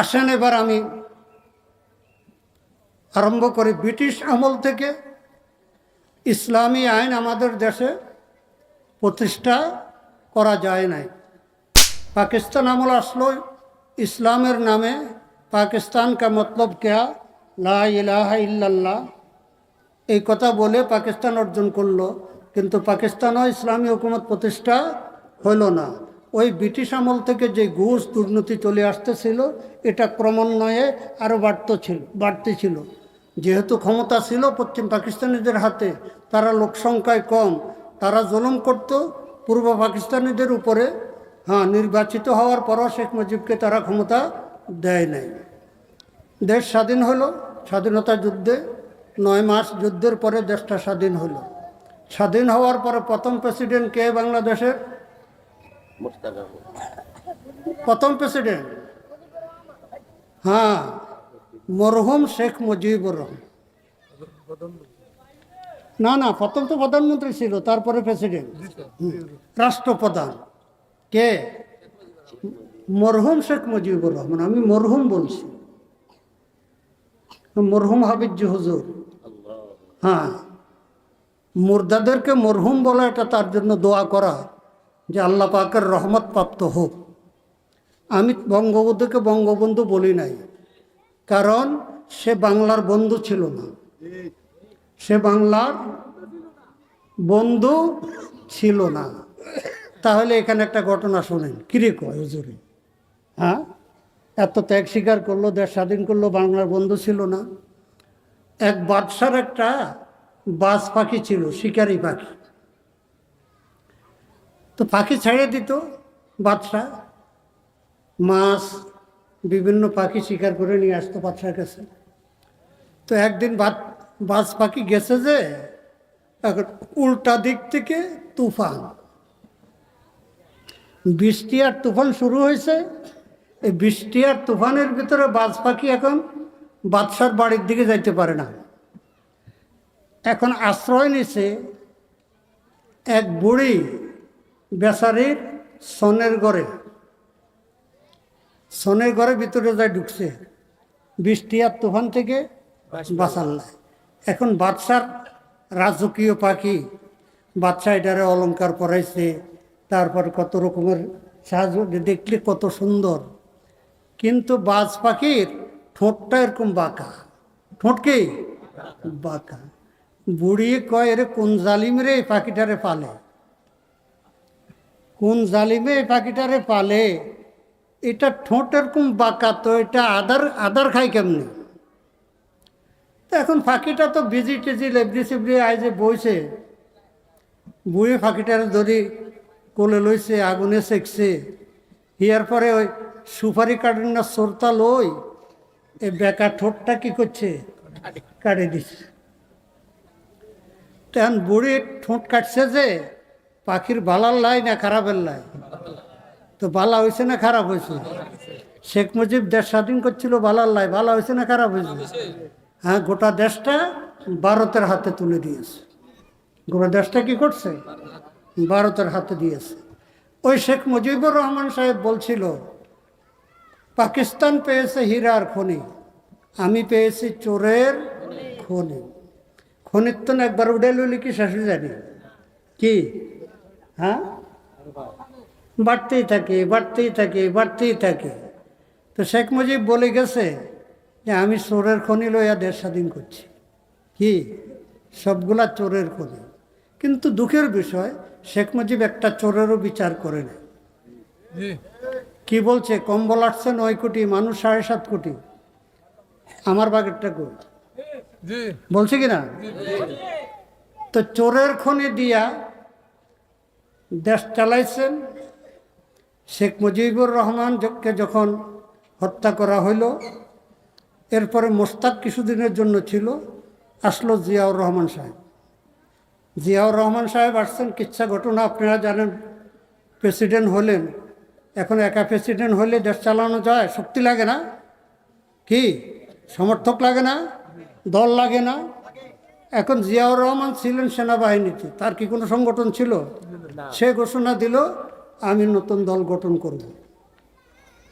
আসেন এবার আমি আরম্ভ করি ব্রিটিশ আমল থেকে। ইসলামী আইন আমাদের দেশে প্রতিষ্ঠা করা যায় নাই। পাকিস্তান আমল আসলো, ইসলামের নামে পাকিস্তান কা মতলব ক্যা? লা ইলাহা ইল্লাল্লাহ। এই কথা বলে পাকিস্তান অর্জন করল, কিন্তু পাকিস্তানও ইসলামী হুকুমত প্রতিষ্ঠা হলো না। ওই ব্রিটিশ আমল থেকে যে ঘুষ দুর্নীতি চলে আসতেছিল, এটা ক্রমান্বয়ে আরও বাড়ত ছিল, বাড়তে ছিল। যেহেতু ক্ষমতা ছিল পশ্চিম পাকিস্তানিদের হাতে, তারা লোকসংখ্যায় কম, তারা জুলুম করত, পূর্ব পাকিস্তানিদের উপরে। হ্যাঁ নির্বাচিত হওয়ার পরও শেখ মুজিবকে তারা ক্ষমতা দেয় নাই। দেশ স্বাধীন হলো, স্বাধীনতা যুদ্ধে, নয় মাস যুদ্ধের পরে দেশটা স্বাধীন হলো। স্বাধীন হওয়ার পরে প্রথম প্রেসিডেন্ট কে? বাংলাদেশের প্রথম প্রেসিডেন্ট। হ্যাঁ মরহুম শেখ মুজিবুর রহমান। না না প্রথম তো প্রধানমন্ত্রী ছিল তারপরে প্রেসিডেন্ট। রাষ্ট্রপ্রধান। কে? মরহুম শেখ মুজিবুর রহমান আমি মরহুম বলছি। মরহুম হাবিজ হুজুর। হ্যাঁ মুর্দাদেরকে মরহুম বলা এটা তার জন্য দোয়া করা। যে আল্লাহ পাকের রহমত প্রাপ্ত হোক। আমি বঙ্গবন্ধুকে বঙ্গবন্ধু বলি নাই। কারণ সে বাংলার বন্ধু ছিল না। সে বাংলার বন্ধু ছিল না। তাহলে এখানে একটা ঘটনা শোনেন। কিরে কয় হ্যাঁ? এত ত্যাগ স্বীকার করল, দেশ স্বাধীন করল, বাংলার বন্ধু ছিল না। এক বাদশার একটা বাজ পাখি ছিল, শিকারি পাখি। তো পাখি ছেড়ে দিত বাদশাহ মাছ, বিভিন্ন পাখি শিকার করে নিয়ে আসতো বাদশার কাছে। তো একদিন বাজ পাখি গেছে যে, এখন উল্টা দিক থেকে তুফান। বৃষ্টি আর তুফান শুরু হয়েছে। এই বৃষ্টি আর তুফানের ভিতরে বাজ পাখি এখন বাদশার বাড়ির দিকে যাইতে পারে না। এখন আশ্রয় নিছে এক বুড়ি বেচারির সনের ঘরে সনের ঘরের ভিতরে যায় ঢুকছে। বৃষ্টি আর তুফান থেকে বাঁচার নাই। এখন বাদশার রাজকীয় পাখি বাচ্চা এটারে অলংকার পরাইছে তারপর কত রকমের সাহায্য দেখলে কত সুন্দর কিন্তু বাজ পাখির ঠোঁটটা এরকম বাঁকা। ঠোঁটকেই বাঁকা। বুড়ি কয় এরে কোন জালিম রে এই পাখিটারে পালে? কোন জালিমে এই পাখিটারে পালে? এটা ঠোঁট এরকম বাঁকা তো? এটা আদার আদার খাই কেমনি? তো এখন পাখিটা তো বিজি টিজি, লেবড়ি সিবড়ি যে বইছে। বইয়ে পাখিটারে ধরি, কোলে লইছে, আগুনে সেকছে। হিয়ার পরে ওই সুপারি কাটেন না সরতা লই এই বেকার ঠোঁটটা কি করছে? কাটে দিচ্ছে তখন বুড়ি ঠোঁট কাটছে যে পাখির বালার লাই না খারাপের লাই? তো বালা হয়েছে না খারাপ হয়েছে শেখ মুজিব দেশ স্বাধীন করছিল, বালার লাই, বালা হয়েছে না খারাপ হয়েছে হ্যাঁ গোটা দেশটা ভারতের হাতে তুলে দিয়েছে। গোটা দেশটা কি করছে? ভারতের হাতে দিয়েছে। ওই শেখ মুজিবুর রহমান সাহেব বলছিল, পাকিস্তান পেয়েছে হীরার খনি, আমি পেয়েছি চোরের খনি। খনির তো একবার উঠে লইলে কি হয়ে জানি কি? হ্যাঁ? বাড়তেই থাকে বাড়তেই থাকে বাড়তেই থাকে। তো শেখ মুজিব বলে গেছে যে আমি চোরের খনি লইয়া দেশ স্বাধীন করছি। কি? সবগুলা চোরের খনি। কিন্তু দুঃখের বিষয় শেখ মুজিব একটা চোরেরও বিচার করে না কি বলছে? কম্বল আসছে নয় কোটি মানুষ সাড়ে সাত কোটি। আমার বাগেরটা কই? বলছে কি না? তো চোরের খনি দিয়া দেশ চালাইছেন। শেখ মুজিবুর রহমানকে যখন হত্যা করা হইল, এরপরে মোস্তাক কিছুদিনের জন্য ছিল, আসলো জিয়াউর রহমান সাহেব। জিয়াউর রহমান সাহেব আসছেন, কিচ্ছা ঘটনা আপনারা জানেন, প্রেসিডেন্ট হলেন। এখন একা প্রেসিডেন্ট হলে দেশ চালানো যায়, শক্তি লাগে না? কি? সমর্থক লাগে না? দল লাগে না? এখন জিয়াউর রহমান ছিলেন সেনাবাহিনীতে, তার কি কোনো সংগঠন ছিল? সে ঘোষণা দিল, আমি নতুন দল গঠন করব।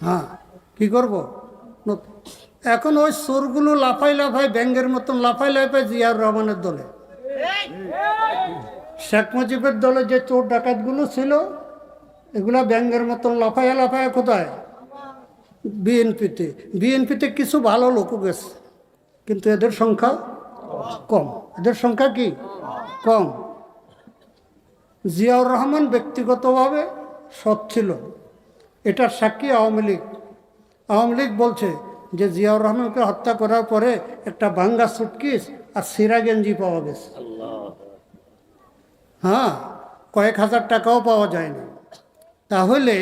হ্যাঁ কি করব? এখন ওই চোরগুলো লাফাই লাফাই ব্যাঙ্গের মতন লাফাই লাফাই জিয়ার রহমানের দলে। শেখ মুজিবের দলে যে চোর ডাকাতগুলো ছিল, এগুলা ব্যাঙ্গের মতন লাফাইয়া লাফাইয়া কোথায়? বিএনপিতে। বিএনপিতে কিছু ভালো লোকও গেছে, কিন্তু এদের সংখ্যা কম। এদের সংখ্যা কি? কম। জিয়াউর রহমান ব্যক্তিগতভাবে সৎ ছিল। এটার সাক্ষী আওয়ামী লীগ। আওয়ামী লীগ বলছে যে জিয়াউর রহমানকে হত্যা করার পরে একটা বাঙ্গা সুটকিস আর সিরা গেঞ্জি পাওয়া গেছে। হ্যাঁ কয়েক হাজার টাকাও পাওয়া যায়নি। তাহলে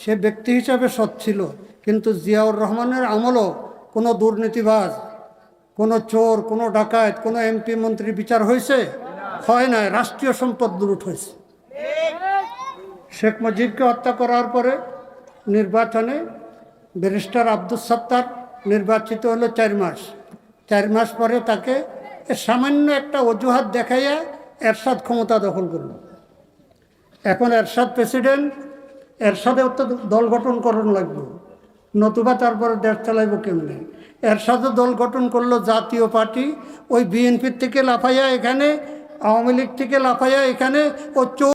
সে ব্যক্তি হিসাবে সৎ ছিল, কিন্তু জিয়াউর রহমানের আমলও কোনো দুর্নীতিবাজ, কোনো চোর, কোনো ডাকাত, কোনো এমপি, মন্ত্রী বিচার হয়েছে? হয় না রাষ্ট্রীয় সম্পদ লুট হয়েছে। শেখ মুজিবকে হত্যা করার পরে নির্বাচনে ব্যারিস্টার আব্দুল সত্তার নির্বাচিত হলো চার মাস। চার মাস পরে তাকে সামান্য একটা অজুহাত দেখাইয়া এরশাদ ক্ষমতা দখল করল। এখন এরশাদ প্রেসিডেন্ট এরশাদেও তো দল গঠন করণ লাগবে। নতুবা তারপরে দেশ চালাইব কেমনে? এরশাদও দল গঠন করল জাতীয় পার্টি, ওই বিএনপির থেকে লাফাইয়া এখানে আওয়ামী লীগ থেকে লাফাইয়া এখানে ও